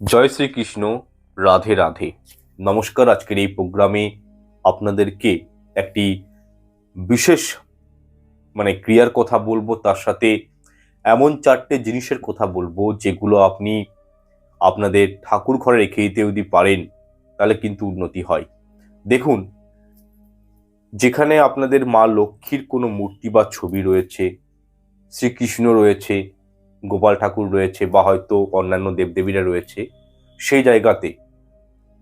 জয় শ্রীকৃষ্ণ, রাধে রাধে। নমস্কার, আজকের এই প্রোগ্রামে আপনাদেরকে একটি বিশেষ মানে ক্রিয়ার কথা বলব, তার সাথে এমন চারটে জিনিসের কথা বলব, যেগুলো আপনি আপনাদের ঠাকুর ঘরে রেখে দিতে যদি পারেন, তাহলে কিন্তু উন্নতি হয়। দেখুন, যেখানে আপনাদের মা লক্ষ্মীর কোনো মূর্তি বা ছবি রয়েছে, শ্রীকৃষ্ণ রয়েছে গোপাল ঠাকুর রয়েছে বা হয়তো অন্যান্য দেবদেবীরা রয়েছে, সেই জায়গাতে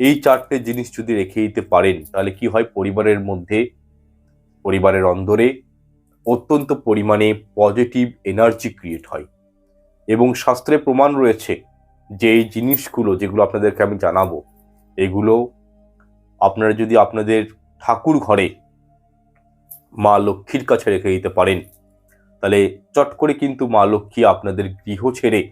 এই চারটে জিনিস যদি রেখে দিতে পারেন, তাহলে কি হয় পরিবারের মধ্যে, পরিবারের অন্দরে অত্যন্ত পরিমাণে পজিটিভ এনার্জি ক্রিয়েট হয়। এবং শাস্ত্রে প্রমাণ রয়েছে যে এই জিনিসগুলো যেগুলো আপনাদেরকে আমি জানাব, এগুলো আপনারা যদি আপনাদের ঠাকুর ঘরে মা লক্ষ্মীর কাছে রেখে দিতে পারেন তাহলে চট করে কিন্তু মা লক্ষ্মী আপনাদের গৃহ ছেড়ে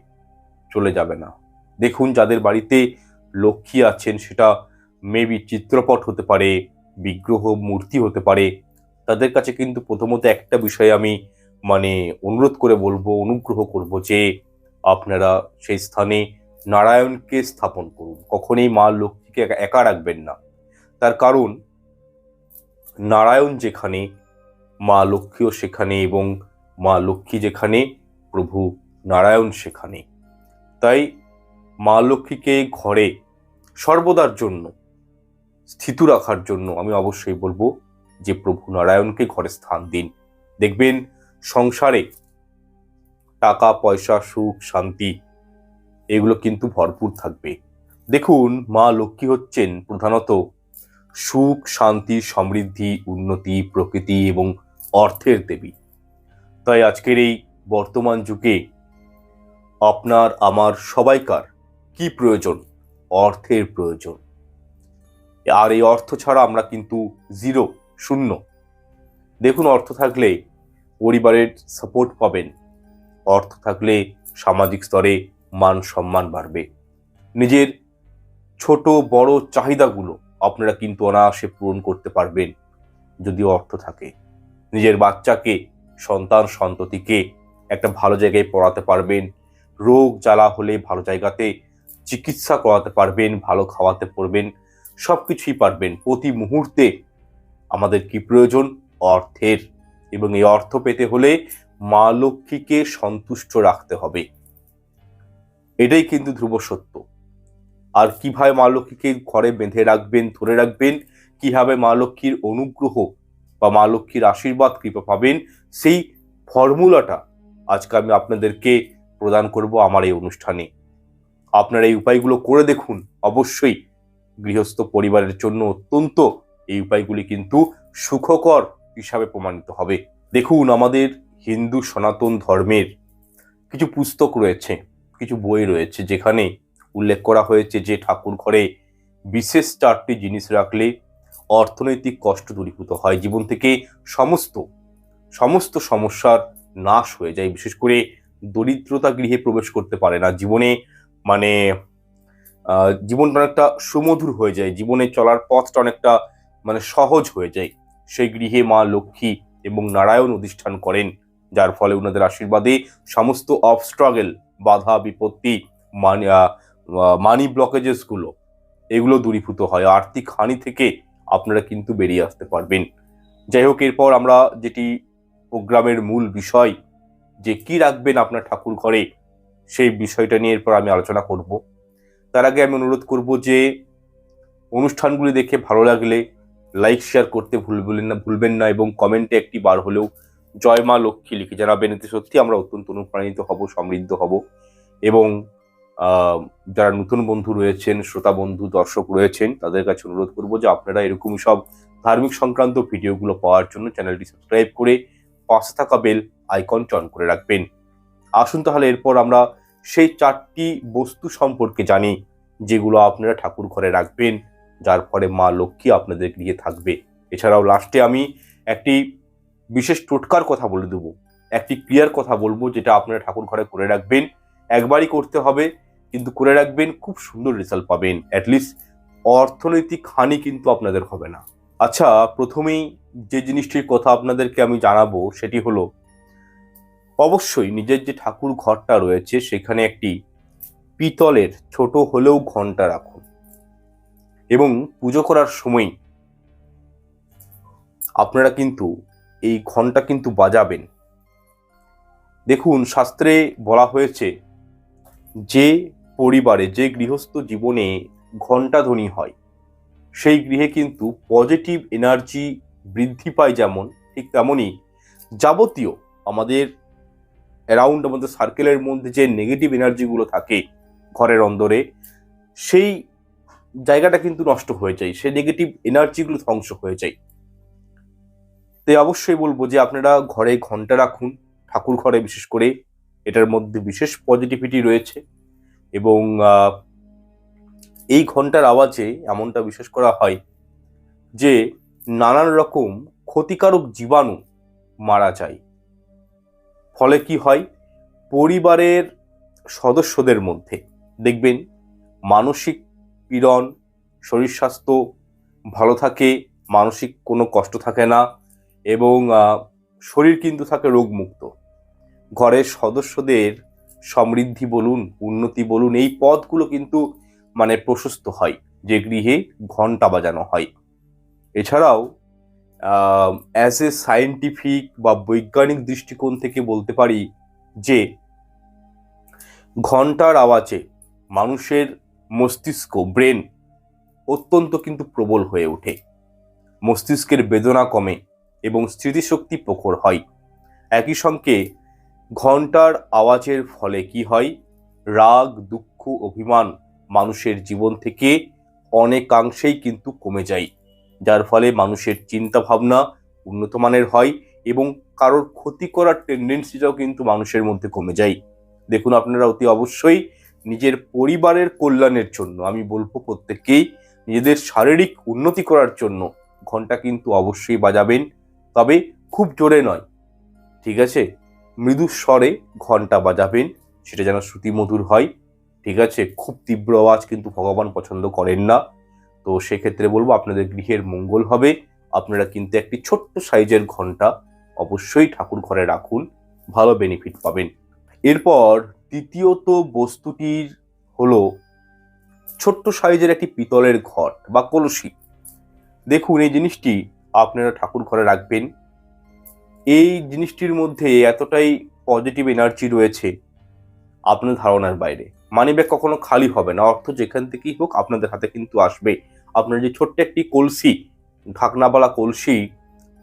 চলে যাবে না। দেখুন যাদের বাড়িতে লক্ষ্মী আছেন সেটা মেবি চিত্রপট হতে পারে, বিগ্রহ মূর্তি হতে পারে, তাদের কাছে কিন্তু প্রথমত একটা বিষয় আমি মানে অনুরোধ করে বলব, অনুগ্রহ করব যে আপনারা সেই স্থানে নারায়ণকে স্থাপন করুন। কখনোই মা লক্ষ্মীকে একা- রাখবেন না। তার কারণ, নারায়ণ যেখানে, মা লক্ষ্মীও সেখানে এবং মা লক্ষ্মী যেখানে, প্রভু নারায়ণ সেখানে। তাই মা লক্ষ্মীকে ঘরে সর্বদার জন্য, স্থিত রাখার জন্য আমি অবশ্যই বলব যে প্রভু নারায়ণকে ঘরে স্থান দিন। দেখবেন সংসারে টাকা, পয়সা, সুখ, শান্তি, এগুলো কিন্তু ভরপুর থাকবে। দেখুন, মা লক্ষ্মী হচ্ছেন প্রধানত সুখ, শান্তি, সমৃদ্ধি, উন্নতি, প্রকৃতি এবং অর্থের দেবী। তাই আজকের এই বর্তমান যুগে আপনার, আমার, সবাইকার কি প্রয়োজন? অর্থের প্রয়োজন। আর এই অর্থ ছাড়া আমরা কিন্তু জিরো শূন্য। দেখুন, অর্থ থাকলে পরিবারের সাপোর্ট পাবেন। অর্থ থাকলে সামাজিক স্তরে মান সম্মান বাড়বে। নিজের ছোট, বড় চাহিদাগুলো আপনারা কিন্তু অনায়াসে পূরণ করতে পারবেন যদি অর্থ থাকে। নিজের বাচ্চাকে সন্তান সন্ততিকে একটা ভালো জায়গায় পড়াতে পারবেন। রোগ জ্বালা হলে ভালো জায়গাতে চিকিৎসা করাতে পারবেন, ভালো খাওয়াতে পারবেন সব কিছুই পারবেন। প্রতি মুহূর্তে আমাদের কি প্রয়োজন? অর্থের। এবং এই অর্থ পেতে হলে মা লক্ষ্মীকে সন্তুষ্ট রাখতে হবে। এটাই কিন্তু ধ্রুব সত্য। আর কীভাবে মা লক্ষ্মীকে ঘরে বেঁধে রাখবেন, ধরে রাখবেন? কীভাবে মা লক্ষ্মীর অনুগ্রহ বা মা লক্ষ্মীর আশীর্বাদ কৃপা পাবেন, সেই ফর্মুলাটা আজকে আমি আপনাদেরকে প্রদান করব আমার এই অনুষ্ঠানে। আপনারা এই উপায়গুলো করে দেখুন। অবশ্যই গৃহস্থ পরিবারের জন্য অত্যন্ত এই উপায়গুলি কিন্তু সুখকর হিসাবে প্রমাণিত হবে। দেখুন, আমাদের হিন্দু সনাতন ধর্মের কিছু পুস্তক রয়েছে, কিছু বই রয়েছে, যেখানে উল্লেখ করা হয়েছে যে ঠাকুর ঘরে বিশেষ চারটি জিনিস রাখলে অর্থনৈতিক কষ্ট দূরীভূত হয়। জীবন থেকে সমস্ত সমস্ত সমস্যার নাশ হয়ে যায়। বিশেষ করে দরিদ্রতা গৃহে প্রবেশ করতে পারে না। জীবনে মানে জীবনটা অনেকটা সুমধুর হয়ে যায়। জীবনে চলার পথটা অনেকটা মানে সহজ হয়ে যায়। সেই গৃহে মা লক্ষ্মী এবং নারায়ণ অধিষ্ঠান করেন, যার ফলে ওনাদের আশীর্বাদে সমস্ত অফ স্ট্রাগল, বাধা, বিপত্তি, মানি মানি ব্লকেজেসগুলো, এগুলো দূরীভূত হয়। আর্থিক হানি থেকে আপনারা কিন্তু বেরিয়ে আসতে পারবেন। যাই হোক, এরপর আমরা যেটি প্রোগ্রামের মূল বিষয়, যে কি রাখবেন আপনার ঠাকুর ঘরে, সেই বিষয়টা নিয়ে এরপর আমি আলোচনা করব। তার আগে আমি অনুরোধ করব যে, অনুষ্ঠানগুলি দেখে ভালো লাগলে লাইক, শেয়ার করতে ভুলবেন না ভুলবেন না এবং কমেন্টে একটি বার হলেও জয় মা লক্ষ্মী লিখে জানাবেন। এতে সত্যি আমরা অত্যন্ত অনুপ্রাণিত হব, সমৃদ্ধ হব এবং যারা নতুন বন্ধু রয়েছেন, শ্রোতা বন্ধু, দর্শক রয়েছেন, তাদের কাছে অনুরোধ করব যে আপনারা এরকম সব ধার্মিক সংক্রান্ত ভিডিওগুলো পাওয়ার জন্য চ্যানেলটি সাবস্ক্রাইব করে পাশে থাকা বেল আইকনটি অন করে রাখবেন। আসুন তাহলে এরপর আমরা সেই চারটি বস্তু সম্পর্কে জানি, যেগুলো আপনারা ঠাকুর ঘরে রাখবেন, যার ফলে মা লক্ষ্মী আপনাদের গৃহে থাকবে। এছাড়াও লাস্টে আমি একটি বিশেষ টোটকার কথা বলে দেবো, একটি ক্রিয়ার কথা বলব, যেটা আপনারা ঠাকুর ঘরে করে রাখবেন। একবারই করতে হবে কিন্তু করে রাখবেন, খুব সুন্দর রেজাল্ট পাবেন। অ্যাটলিস্ট অর্থনৈতিক হানি কিন্তু আপনাদের হবে না। আচ্ছা প্রথমেই যে জিনিসটির কথা আপনাদেরকে আমি জানাব সেটি হলো, অবশ্যই নিজের যে ঠাকুর ঘরটা রয়েছে সেখানে একটি পিতলের ছোট হলেও ঘণ্টা রাখুন। এবং পুজো করার সময় আপনারা কিন্তু এই ঘণ্টা কিন্তু বাজাবেন। দেখুন, শাস্ত্রে বলা হয়েছে যে পরিবারে যে গৃহস্থ জীবনে ঘণ্টাধ্বনি হয়, সেই গৃহে কিন্তু পজিটিভ এনার্জি বৃদ্ধি পায় যেমন, ঠিক তেমনই যাবতীয় আমাদের অ্যারাউন্ড আমাদের সার্কেলের মধ্যে যে নেগেটিভ এনার্জিগুলো থাকে ঘরের অন্দরে, সেই জায়গাটা কিন্তু নষ্ট হয়ে যায়, সেই নেগেটিভ এনার্জিগুলো ধ্বংস হয়ে যায়। তাই অবশ্যই বলব যে আপনারা ঘরে ঘণ্টা রাখুন, ঠাকুর ঘরে বিশেষ করে, এটার মধ্যে বিশেষ পজিটিভিটি রয়েছে। এবং এই ঘণ্টার আওয়াজে এমনটা বিশ্বাস করা হয় যে নানান রকম ক্ষতিকারক জীবাণু মারা যায়। ফলে কি হয়? পরিবারের সদস্যদের মধ্যে। দেখবেন, মানসিক পীড়ন, শরীর স্বাস্থ্য ভালো থাকে, মানসিক কোনো কষ্ট থাকে না এবং শরীর কিন্তু থাকে রোগমুক্ত। ঘরের সদস্যদের সমৃদ্ধি বলুন, উন্নতি বলুন, এই পথগুলো কিন্তু মানে প্রশস্ত হয়, যে গৃহে ঘণ্টা বাজানো হয়। এছাড়াও অ্যাজ এ সায়েন্টিফিক বা বৈজ্ঞানিক দৃষ্টিকোণ থেকে বলতে পারি যে ঘণ্টার আওয়াজে মানুষের মস্তিষ্ক ব্রেন অত্যন্ত কিন্তু প্রবল হয়ে ওঠে। মস্তিষ্কের বেদনা কমে এবং স্মৃতিশক্তি প্রখর হয়। একই সঙ্গে ঘণ্টার আওয়াজের ফলে কি হয়? রাগ, দুঃখ, অভিমান মানুষের জীবন থেকে অনেকাংশেই কিন্তু কমে যায়, যার ফলে মানুষের চিন্তা ভাবনা উন্নত মানের হয় এবং কারোর ক্ষতি করার টেন্ডেন্সিটাও কিন্তু মানুষের মধ্যে কমে যায়। দেখুন আপনারা অতি অবশ্যই নিজের পরিবারের কল্যাণের জন্য, আমি বলব প্রত্যেককেই নিজেদের শারীরিক উন্নতি করার জন্য ঘণ্টা কিন্তু অবশ্যই বাজাবেন, তবে খুব জোরে নয়, ঠিক আছে? মৃদু স্বরে ঘণ্টা বাজাবেন, সেটা যেন শ্রুতিমধুর হয়। ঠিক আছে? খুব তীব্র আওয়াজ কিন্তু ভগবান পছন্দ করেন না। তো সেক্ষেত্রে বলব, আপনাদের গৃহের মঙ্গল হবে। আপনারা কিন্তু একটি ছোট্ট সাইজের ঘণ্টা অবশ্যই ঠাকুর ঘরে রাখুন। ভালো বেনিফিট পাবেন। এরপর দ্বিতীয়ত বস্তুটির হলো ছোট্ট সাইজের একটি পিতলের ঘট বা কলসি। দেখুন, এই জিনিসটি আপনারা ঠাকুর ঘরে রাখবেন। এই জিনিসটির মধ্যে এতটাই পজিটিভ এনার্জি রয়েছে আপনার ধারণার বাইরে। মানি ব্যাগ কখনো খালি হবে না, অর্থ যেখান থেকেই হোক আপনাদের হাতে কিন্তু আসবে। আপনার যে ছোট্ট একটি কলসি, ঢাকনাওয়ালা কলসি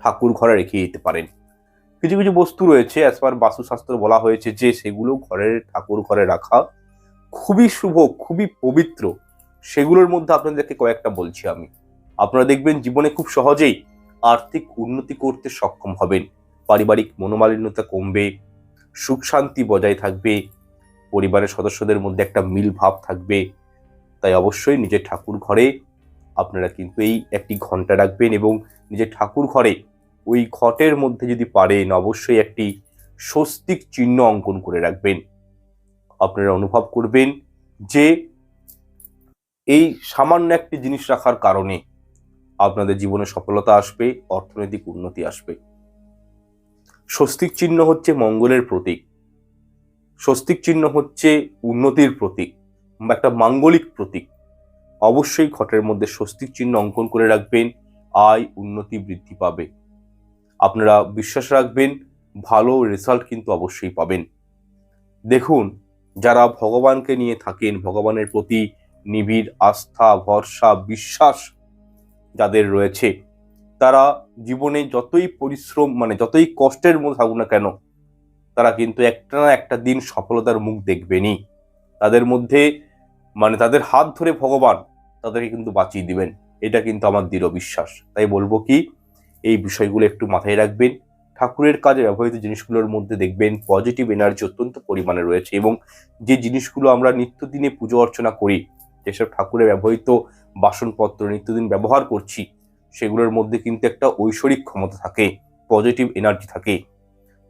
ঠাকুর ঘরে রেখে দিতে পারেন। কিছু কিছু বস্তু রয়েছে অ্যাজ পার বাস্তুশাস্ত্র বলা হয়েছে যে সেগুলো ঘরের, ঠাকুর ঘরে রাখা খুবই শুভ, খুবই পবিত্র। সেগুলোর মধ্যে আপনাদেরকে কয়েকটা বলছি আমি। আপনারা দেখবেন জীবনে খুব সহজেই আর্থিক উন্নতি করতে সক্ষম হবেন। পারিবারিক মনোমালিন্যতা কমবে, সুখ শান্তি বজায় থাকবে, পরিবারের সদস্যদের মধ্যে একটা মিল ভাব থাকবে। তাই অবশ্যই নিজের ঠাকুর ঘরে আপনারা কিন্তু এই একটি ঘণ্টা রাখবেন এবং নিজের ঠাকুর ঘরে ওই ঘটের মধ্যে যদি পারেন অবশ্যই একটি স্বস্তিক চিহ্ন অঙ্কন করে রাখবেন। আপনারা অনুভব করবেন যে এই সামান্য একটি জিনিস রাখার কারণে আপনাদের জীবনে সফলতা আসবে, অর্থনৈতিক উন্নতি আসবে। স্বস্তিক চিহ্ন হচ্ছে মঙ্গলের প্রতীক। স্বস্তিক চিহ্ন হচ্ছে উন্নতির প্রতীক বা একটা মাঙ্গলিক প্রতীক। অবশ্যই ঘটের মধ্যে স্বস্তিক চিহ্ন অঙ্কন করে রাখবেন, আয়, উন্নতি, বৃদ্ধি পাবে। আপনারা বিশ্বাস রাখবেন, ভালো রেজাল্ট কিন্তু অবশ্যই পাবেন। দেখুন, যারা ভগবানকে নিয়ে থাকেন, ভগবানের প্রতি নিবিড় আস্থা, ভরসা, বিশ্বাস যাদের রয়েছে, তারা জীবনে যতই পরিশ্রম মানে যতই কষ্টের মধ্যে থাকুক না কেন, তারা কিন্তু একটা না একটা দিন সফলতার মুখ দেখবেনই। তাদের মধ্যে মানে তাদের হাত ধরে ভগবান তাদেরকে কিন্তু বাঁচিয়ে দিবেন। এটা কিন্তু আমার দৃঢ় বিশ্বাস। তাই বলব কি, এই বিষয়গুলো একটু মাথায় রাখবেন। ঠাকুরের কাজে ব্যবহৃত জিনিসগুলোর মধ্যে দেখবেন পজিটিভ এনার্জি অত্যন্ত পরিমাণে রয়েছে এবং যে জিনিসগুলো আমরা নিত্যদিনে পুজো অর্চনা করি, যেসব ঠাকুরের ব্যবহৃত বাসনপত্র নিত্যদিন ব্যবহার করছি সেগুলোর মধ্যে কিন্তু একটা ঐশ্বরিক ক্ষমতা থাকে পজিটিভ এনার্জি থাকে।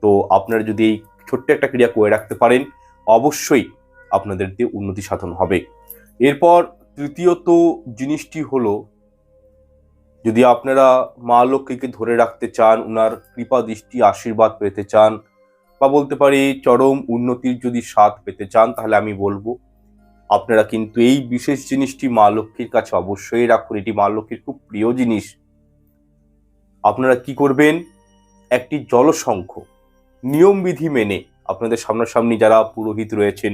তো আপনারা যদি এই ছোট্ট একটা ক্রিয়া করে রাখতে পারেন, অবশ্যই আপনাদের দিয়ে উন্নতি সাধন হবে। এরপর তৃতীয়ত জিনিসটি হলো, যদি আপনারা মা লক্ষ্মীকে ধরে রাখতে চান ওনার কৃপা দৃষ্টি, আশীর্বাদ পেতে চান, বা বলতে পারি চরম উন্নতির যদি স্বাদ পেতে চান, তাহলে আমি বলব আপনারা কিন্তু এই বিশেষ জিনিসটি মা লক্ষ্মীর কাছে অবশ্যই রাখুন। এটি মা লক্ষ্মীর খুব প্রিয় জিনিস। আপনারা কি করবেন? একটি জলশঙ্খ নিয়মবিধি মেনে আপনাদের সামনাসামনি যারা পুরোহিত রয়েছেন,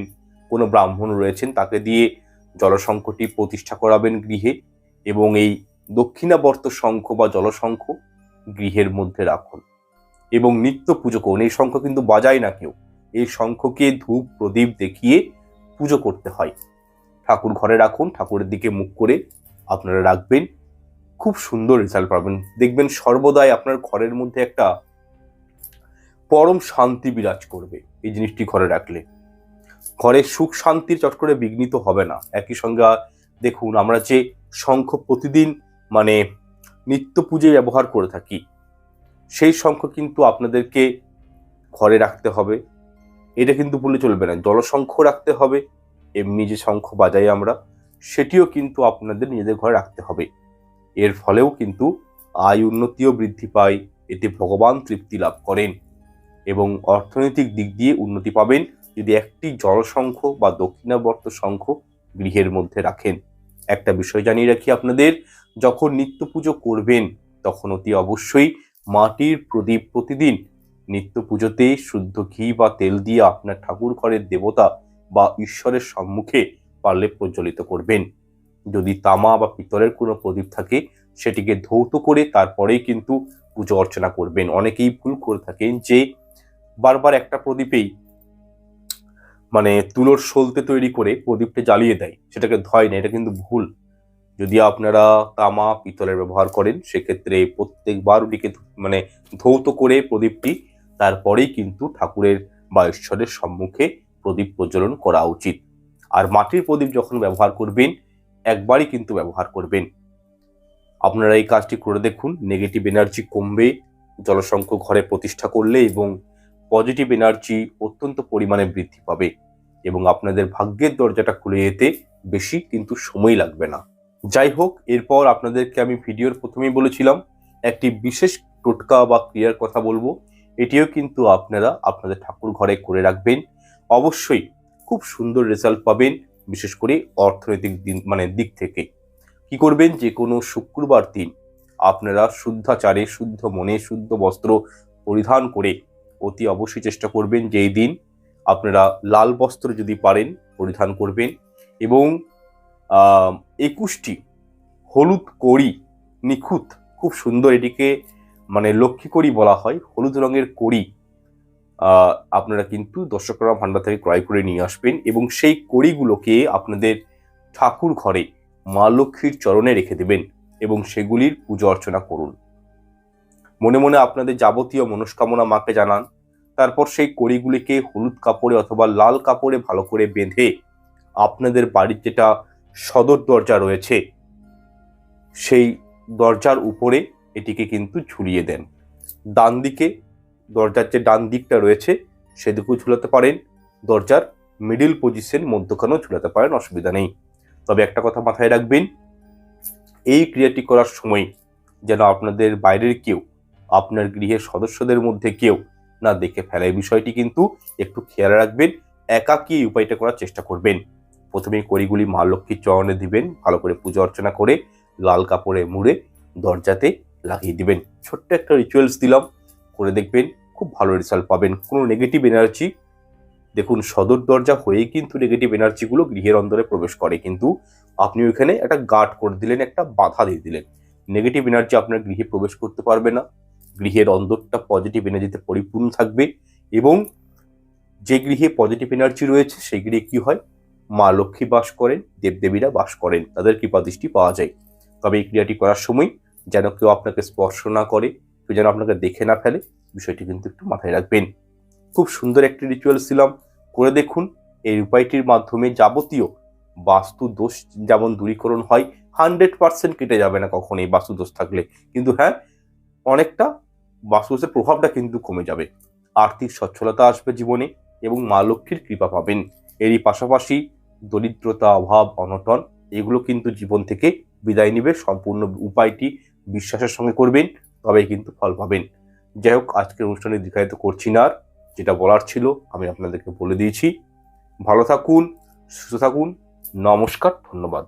কোনো ব্রাহ্মণ রয়েছেন, তাকে দিয়ে জলশঙ্খটি প্রতিষ্ঠা করাবেন গৃহে এবং এই দক্ষিণাবর্ত শঙ্খ বা জলশঙ্খ গৃহের মধ্যে রাখুন এবং নিত্য পুজো করুন। এই শঙ্খ কিন্তু বাজায় না কেউ। এই শঙ্খকে ধূপ প্রদীপ দেখিয়ে পুজো করতে হয়। ঠাকুর ঘরে রাখুন, ঠাকুরের দিকে মুখ করে আপনারা রাখবেন। খুব সুন্দর রেজাল্ট পাবেন। দেখবেন সর্বদাই আপনার ঘরের মধ্যে একটা পরম শান্তি বিরাজ করবে এই জিনিসটি ঘরে রাখলে। ঘরে সুখ শান্তির চট করে বিঘ্নিত হবে না। একই সঙ্গে দেখুন আমরা যে শঙ্খ প্রতিদিন মানে নিত্য পুজোয় ব্যবহার করে থাকি, সেই শঙ্খ কিন্তু আপনাদেরকে ঘরে রাখতে হবে। এটা কিন্তু ভুলে চলবে না। জলসংখ্য রাখতে হবে, এমনি যে শঙ্খ বাজাই আমরা, সেটিও কিন্তু আপনাদের নিজেদের ঘরে রাখতে হবে। এর ফলেও কিন্তু আয় উন্নতিও বৃদ্ধি পায়, এতে ভগবান তৃপ্তি লাভ করেন এবং অর্থনৈতিক দিক দিয়ে উন্নতি পাবেন যদি একটি জলসংখ্য বা দক্ষিণাবর্ত শঙ্খ গৃহের মধ্যে রাখেন। একটা বিষয় জানিয়ে রাখি আপনাদের, যখন নিত্য পুজো করবেন, তখন অতি অবশ্যই মাটির প্রদীপ প্রতিদিন নিত্য পুজোতে শুদ্ধ ঘি বা তেল দিয়ে আপনার ঠাকুর ঘরের দেবতা বা ঈশ্বরের সম্মুখে পারলে প্রজ্বলিত করবেন। যদি তামা বা পিতলের কোনো প্রদীপ থাকে, সেটিকে ধৌত করে তারপরেই কিন্তু পুজো অর্চনা করবেন। অনেকেই ভুল করে থাকেন যে বারবার একটা প্রদীপেই মানে তুলোর সলতে তৈরি করে প্রদীপটা জ্বালিয়ে দেয়, সেটাকে ধয় না এটা কিন্তু ভুল। যদি আপনারা তামা, পিতলের ব্যবহার করেন, সেক্ষেত্রে প্রত্যেকবার ওটিকে মানে ধৌত করে প্রদীপটি তারপরেই কিন্তু ঠাকুরের বা ঈশ্বরের সম্মুখে প্রদীপ প্রজ্বলন করা উচিত। আর মাটির প্রদীপ যখন ব্যবহার করবেন, একবারই কিন্তু ব্যবহার করবেন। আপনারা এই কাজটি করে দেখুন নেগেটিভ এনার্জি কমবে, জলসংখ্য ঘরে প্রতিষ্ঠা করলে এবং পজিটিভ এনার্জি অত্যন্ত পরিমাণে বৃদ্ধি পাবে এবং আপনাদের ভাগ্যের দরজাটা খুলে যেতে বেশি কিন্তু সময় লাগবে না। যাই হোক, এরপর আপনাদেরকে আমি ভিডিওর প্রথমেই বলেছিলাম, একটি বিশেষ টোটকা বা ক্রিয়ার কথা বলব। এটিও কিন্তু আপনারা আপনাদের ঠাকুর ঘরে করে রাখবেন। অবশ্যই খুব সুন্দর রেজাল্ট পাবেন, বিশেষ করে অর্থনৈতিক দিন মানে দিক থেকে। কি করবেন? যে কোনো শুক্রবার দিন আপনারা শুদ্ধাচারে, শুদ্ধ মনে, শুদ্ধ বস্ত্র পরিধান করে অতি অবশ্যই চেষ্টা করবেন যে এই দিন আপনারা লাল বস্ত্র যদি পারেন পরিধান করবেন এবং একুশটি হলুদ কড়ি নিখুঁত, খুব সুন্দর এটিকে মানে লক্ষ্মী কড়ি বলা হয়, হলুদ রঙের কড়ি আপনারা কিন্তু দর্শকরা ভান্ডার থেকে ক্রয় করে নিয়ে আসবেন এবং সেই কড়িগুলোকে আপনাদের ঠাকুর ঘরে মা লক্ষ্মীর চরণে রেখে দেবেন এবং সেগুলির পুজো অর্চনা করুন। মনে মনে আপনাদের যাবতীয় মনস্কামনা মাকে জানান, তারপর সেই কড়িগুলিকে হলুদ কাপড়ে অথবা লাল কাপড়ে ভালো করে বেঁধে আপনাদের বাড়ির যেটা সদর দরজা রয়েছে, সেই দরজার উপরে এটিকে কিন্তু ঝুলিয়ে দেন। ডান দিকে দরজার যে ডান দিকটা রয়েছে, সেদিকেও ঝুলাতে পারেন। দরজার মিডিল পজিশন মধ্যখানেও ঝুলাতে পারেন, অসুবিধা নেই। তবে একটা কথা মাথায় রাখবেন, এই ক্রিয়াটি করার সময় যেন আপনাদের বাইরের কেউ, আপনার গৃহের সদস্যদের মধ্যে কেউ না দেখে ফেলে। এই বিষয়টি কিন্তু একটু খেয়াল রাখবেন, একাকি উপায়টা করার চেষ্টা করবেন। প্রথমে কড়িগুলি মা লক্ষ্মীর চরণে দিবেন, ভালো করে পুজো অর্চনা করে লাল কাপড়ে মুড়ে দরজাতে লাগিয়ে দিবেন। ছোট্ট একটা রিচুয়ালস দিলাম, করে দেখবেন খুব ভালো রেজাল্ট পাবেন। কোনো নেগেটিভ এনার্জি দেখুন সদর দরজা হয়েই কিন্তু নেগেটিভ এনার্জিগুলো গৃহের অন্দরে প্রবেশ করে, কিন্তু আপনি ওইখানে একটা গার্ড করে দিলেন, একটা বাধা দিয়ে দিলেন। নেগেটিভ এনার্জি আপনার গৃহে প্রবেশ করতে পারবে না। গৃহের অন্দরটা পজিটিভ এনার্জিতে পরিপূর্ণ থাকবে এবং যে গৃহে পজিটিভ এনার্জি রয়েছে, সেই গৃহে কী হয়? মা লক্ষ্মী বাস করেন, দেবদেবীরা বাস করেন। তাদের কৃপা দৃষ্টি পাওয়া যায়। তবে এই ক্রিয়াটি করার সময় যেন কেউ আপনাকে স্পর্শ না করে, কেউ যেন আপনাকে দেখে না ফেলে, বিষয়টি কিন্তু একটু মাথায় রাখবেন। খুব সুন্দর একটি রিচুয়াল ছিলাম। করে দেখুন, এই উপায়টির মাধ্যমে যাবতীয় বাস্তু দোষ যেমন দূরীকরণ হয় হান্ড্রেড পার্সেন্ট কেটে যাবে না কখন এই বাস্তু দোষ থাকলে। কিন্তু হ্যাঁ অনেকটা বাস্তুদোষের প্রভাবটা কিন্তু কমে যাবে। আর্থিক সচ্ছলতা আসবে জীবনে এবং মা লক্ষ্মীর কৃপা পাবেন। এরই পাশাপাশি দরিদ্রতা, অভাব, অনটন, এগুলো কিন্তু জীবন থেকে বিদায় নিবে। সম্পূর্ণ উপায়টি বিশ্বাসের সঙ্গে করবেন, তবেই কিন্তু ফল পাবেন। যাই হোক, আজকের অনুষ্ঠানে দীর্ঘায়িত করছি না আর, যেটা বলার ছিল আমি আপনাদেরকে বলে দিয়েছি। ভালো থাকুন, সুস্থ থাকুন, নমস্কার, ধন্যবাদ।